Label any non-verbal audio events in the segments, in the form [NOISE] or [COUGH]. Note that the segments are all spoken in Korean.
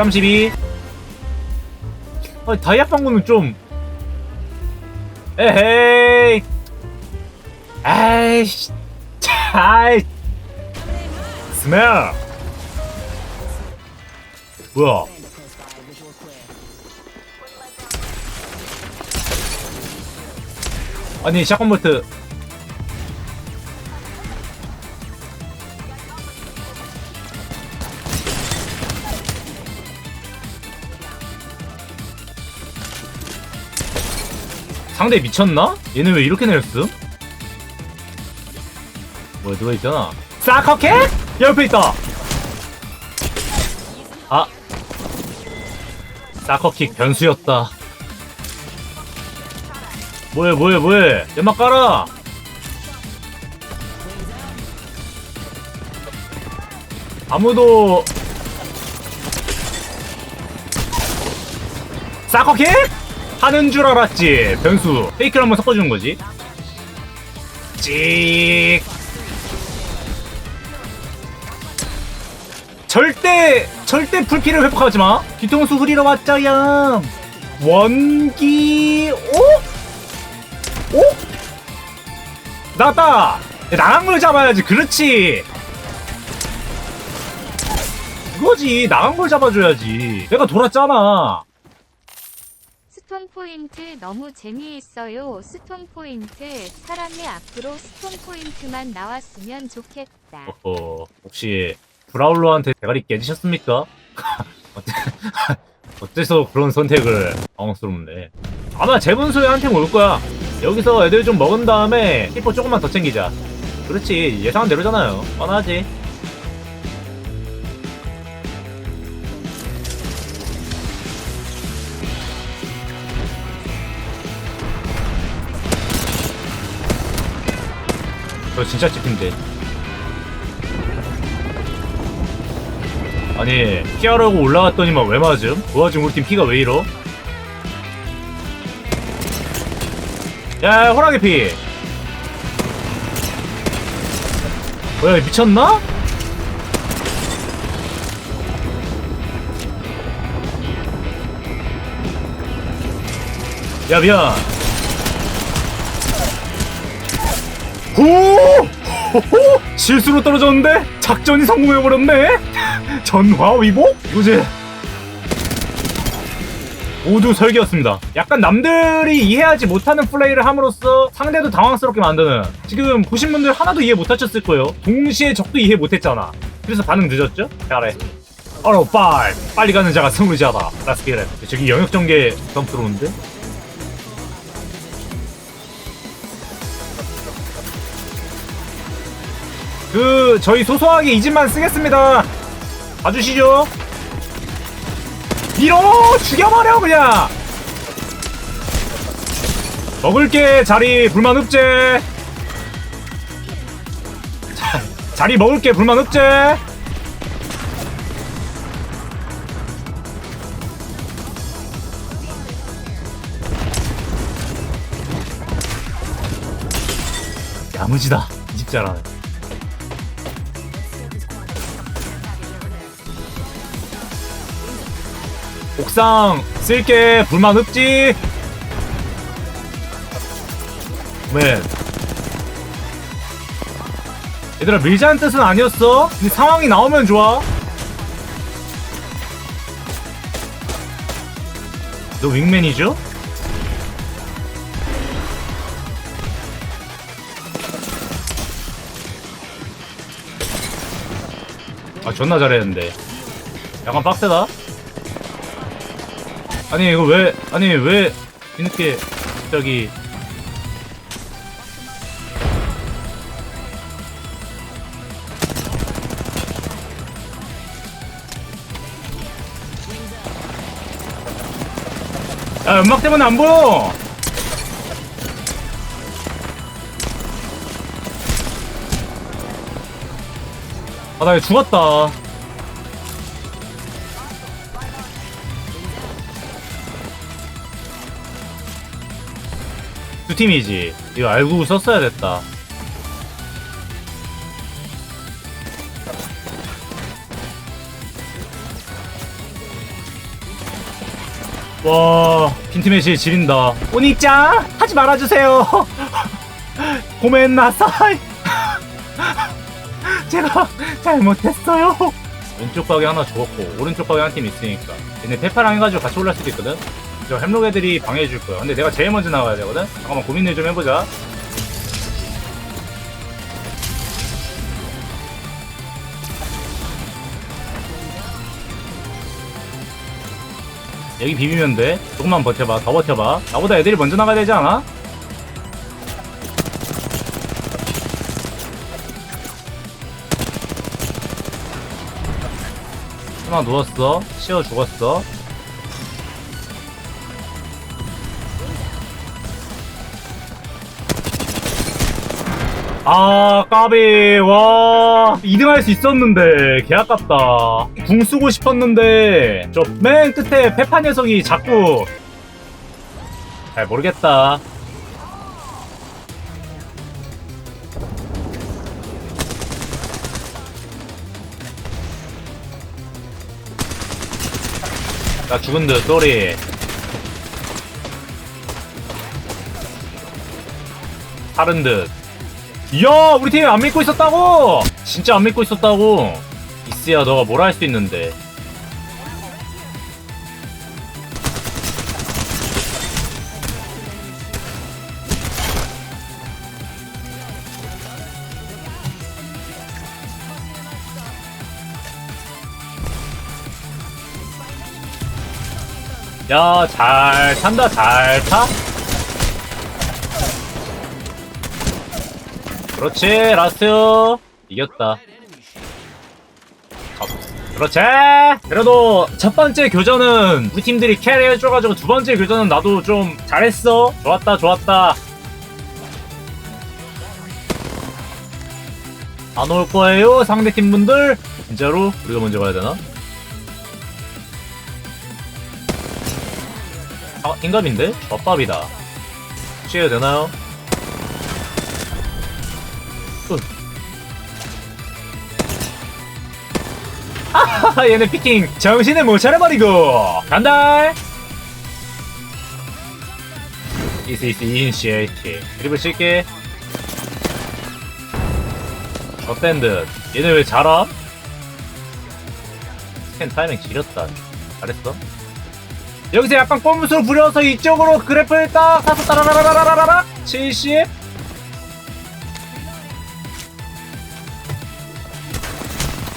132 아, 다이아 방구는 좀. 에헤이. 아이씨. 아이. 스멜. 뭐야? 아니 샷건 볼트 상대 미쳤나? 얘는 왜 이렇게 내렸음? 뭐야 누가 있잖아 사커캣? 옆에 있다 아 사커킥 변수였다 뭐해 뭐해 뭐해 연막 깔아 아무도 사커킥? 하는 줄 알았지 변수. 페이크를 한번 섞어주는 거지. 찍. 절대 절대 불피를 회복하지 마. 뒤통수 후리러 왔자야 원기 오? 오? 나왔다! 나간 걸 잡아야지 그렇지. 그거지 나간 걸 잡아줘야지. 내가 돌았잖아 스톤 포인트 너무 재미있어요. 스톤 포인트 사람의 앞으로 스톤 포인트만 나왔으면 좋겠다. 어, 혹시 브라울러한테 대가리 깨지셨습니까? [LAUGHS] 어째- 어째서 [LAUGHS] 그런 선택을 당황스럽네. 아마 재분소에 한 팀 올 거야. 여기서 애들 좀 먹은 다음에 히퍼 조금만 더 챙기자. 그렇지 예상한 대로잖아요. 뻔하지. 저 진짜 찝힌데. 아니 피하라고 올라갔더니만 왜 맞음? 그 와중 우리 팀 피가 왜 이러? 야 호랑이 피 뭐야 미쳤나? 야 미안 오! 호호! [LAUGHS] 실수로 떨어졌는데 작전이 성공해버렸네 [LAUGHS] 전화 위복? 이거지 모두 설계였습니다 약간 남들이 이해하지 못하는 플레이를 함으로써 상대도 당황스럽게 만드는 지금 보신 분들 하나도 이해 못하셨을 거예요 동시에 적도 이해 못했잖아 그래서 반응 늦었죠? 잘해 어로 빨 빨리 가는 자가 승리자다 라스키렛 저기 영역 전개 부담 들어오는데? 그 저희 소소하게 이 집만 쓰겠습니다. 봐주시죠. 밀어 죽여버려 그냥. 먹을게 자리. 불만 흡제. 자, 자리 먹을게 불만 흡제. 야무지다 이 집 잘하네 옥상 쓸게. 불만 흡지? 맨 얘들아 밀자는 뜻은 아니었어? 근데 상황이 나오면 좋아. 너 윙맨이죠? 아 존나 잘했는데. 약간 빡세다 아니 이거 왜 아니 왜 뒤늦게 갑자기 야 연막 때문에 안 보여! 아나 이거 죽었다 두 팀이지. 이거 알고 썼어야 됐다. 와 빈티메시 지린다. 오니짱 하지 말아주세요. [LAUGHS] 고멘나사이. [LAUGHS] 제가 잘못했어요. 왼쪽 가게 하나 죽었고 오른쪽 가게 한팀 있으니까. 얘네 페파랑 해가지고 같이 올라올 수도 있거든 저 햄록 애들이 방해해줄 거야 근데 내가 제일 먼저 나가야 되거든? 잠깐만 고민을 좀 해보자. 여기 비비면 돼. 조금만 버텨봐. 더 버텨봐. 나보다 애들이 먼저 나가야 되지 않아? 하나 누웠어. 쉬어 죽었어 아 까비. 와. 2등 할 수 있었는데 개 아깝다. 궁 쓰고 싶었는데 저 맨 끝에 페파 녀석이 자꾸. 잘 모르겠다. 나 죽은 듯 쏘리. 다른 듯 이야 우리 팀 안 믿고 있었다고? 진짜 안 믿고 있었다고. 이스야 너가 뭘할수 있는데. 야 잘 탄다 잘 타 그렇지 라스트. 이겼다. 가- 그렇지 그래도 첫 번째 교전은 우리 팀들이 캐리해줘가지고 두 번째 교전은 나도 좀 잘했어. 좋았다 좋았다. 안 올 거예요 상대 팀 분들. 진짜로 우리가 먼저 가야 되나? 아 흰갑인데? 젖밥이다. 취해도 되나요? 하하 얘네 피킹. 정신을 못 차려버리고. 간다. 이스 이스 이니시에이티 드리블 칠게. 어땐 듯 얘네 왜 잘함? 스캔 타이밍 지렸다. 잘했어. 여기서 약간 꼼수를 부려서 이쪽으로 그래프를 딱 사서 따라라라라라라 70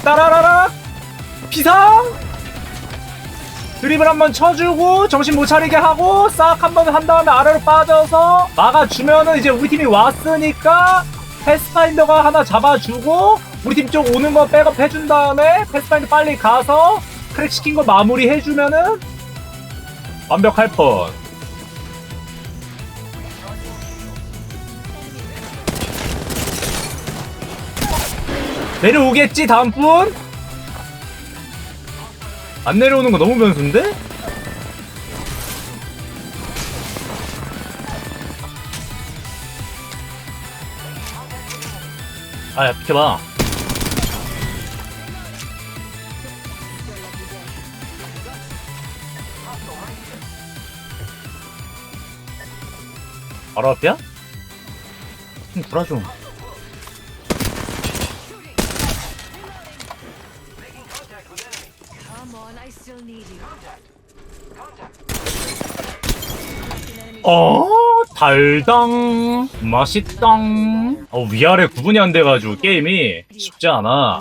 따라라라 비상 드립을 한번 쳐주고 정신 못 차리게 하고 싹 한번 한 다음에 아래로 빠져서 막아주면은 이제 우리 팀이 왔으니까 패스파인더가 하나 잡아주고 우리 팀 쪽 오는 거 백업 해준 다음에 패스파인더 빨리 가서 크랙 시킨 거 마무리 해주면은 완벽할 뻔. 내려오겠지 다음 분? 안 내려오는 거 너무 변수인데? 아야 비켜봐 바로 앞이야? 좀 불아줘 어 달당 맛있당 어 위아래 구분이 안 돼가지고 게임이 쉽지 않아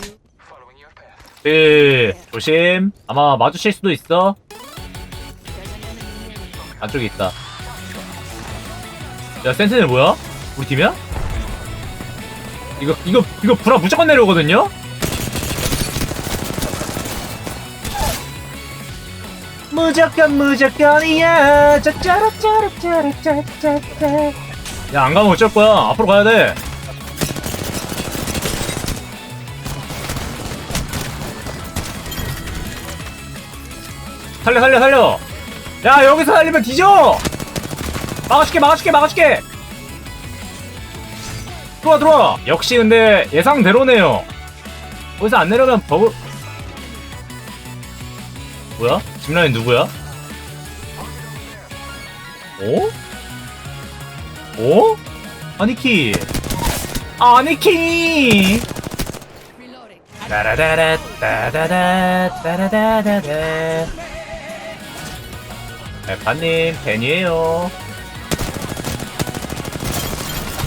그 조심 아마 마주칠 수도 있어 안쪽에 있다 야 센티넬 뭐야? 우리 팀이야? 이거 이거 이거 브라 무조건 내려오거든요? 무조건 무조건이야. 짜짜라짜라짜라짜짜 야 안 가면 어쩔 거야. 앞으로 가야 돼. 살려 살려 살려. 야 여기서 살리면 뒤져! 막아줄게 막아줄게 막아줄게. 들어와 들어와. 역시 근데 예상대로네요. 거기서 안 내려가면 버그 뭐야? 집라인 누구야? 어? 어? 아니키 아니키 Reloading. 따라다라 따다다 따라다다다 에파님 팬이에요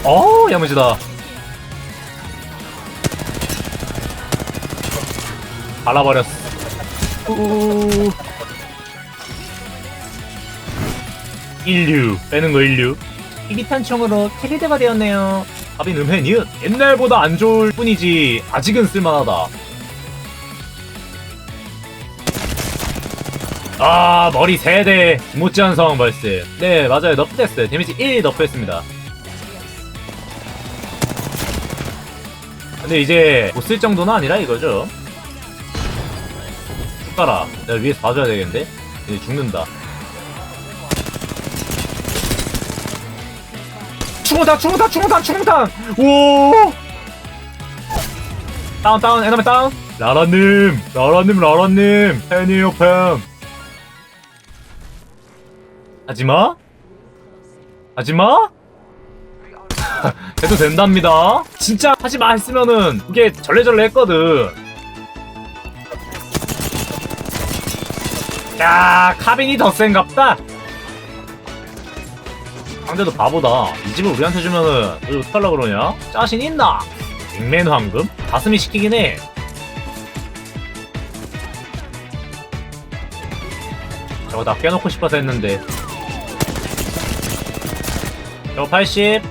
어 야무지다 발라버렸어 우 인류. 빼는 거 인류. 희귀탄 총으로 캐리드가 되었네요. 합인 음해 니은. 옛날보다 안 좋을 뿐이지 아직은 쓸만하다. 아 머리 3대. 못지않은 상황 발생. 네 맞아요. 너프됐어요. 데미지 1 너프했습니다. 근데 이제 못 쓸 정도는 아니라 이거죠. 쭉 가라 내가 위에서 봐줘야 되겠는데? 이제 죽는다 충무탄 충무탄 충무탄 충무탄! 오! 다운 다운 에너미 다운. 라라님 라라님 라라님. 팬이에요 팬. 하지마? 하지마? [LAUGHS] 해도 된답니다. 진짜 하지마 했으면은 그게 절레절레 했거든. 야 카빈이 더 센갑다 상대도 바보다. 이 집을 우리한테 주면은 너 어떡하려고 그러냐? 짜신 있나? 백맨 황금? 가슴이 시키긴 해. 저거 다 깨놓고 싶어서 했는데. 저거 80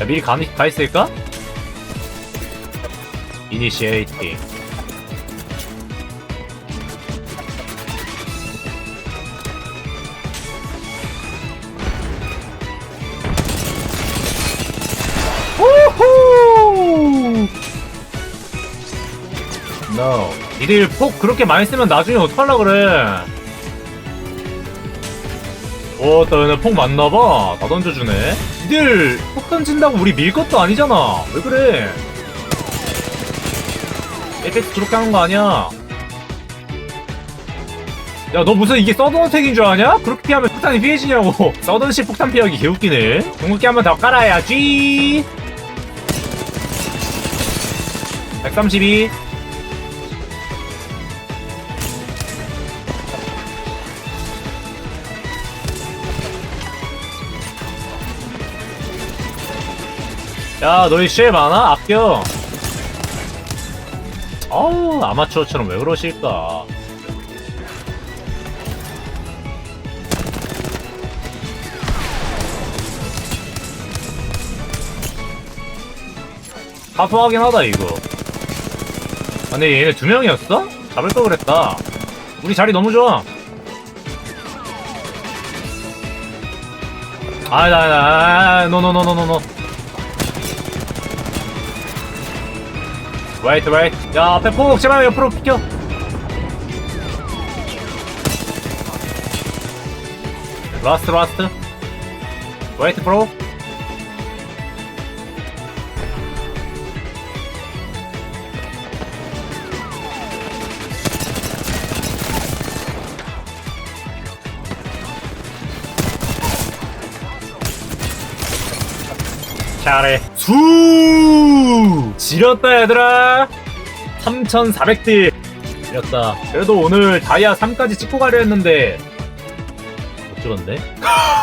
야, 미리 가, 가 있을까? 이니시에이팅 니들 폭 그렇게 많이 쓰면 나중에 어떡하려고 그래 오, 너네 폭 맞나봐. 다 던져주네. 니들 폭 던진다고 우리 밀 것도 아니잖아. 왜 그래? 에펙스 그렇게 하는 거 아니야? 야, 너 무슨 이게 서든 어택인 줄 아냐? 그렇게 피하면 폭탄이 피해지냐고. [LAUGHS] 서든식 폭탄 피하기 개웃기네. 궁극기 한 번 더 깔아야지. 132. 야, 너희 쉘 많아? 아껴. 어우, 아마추어처럼 왜 그러실까? 사소하긴 하다, 이거. 아, 근데 얘네 두 명이었어? 잡을 걸 그랬다. 우리 자리 너무 좋아. 아, 나, 나, 노노노노노노. 라이트 라이트. 야 앞에 폭 제발 옆으로 비켜. 라스트 라스트. 라이트 프로 잘해 수 지렸다 얘들아. 3400딜. 지렸다. 그래도 오늘 다이아 3까지 찍고 가려 했는데 못 찍었네 [LAUGHS]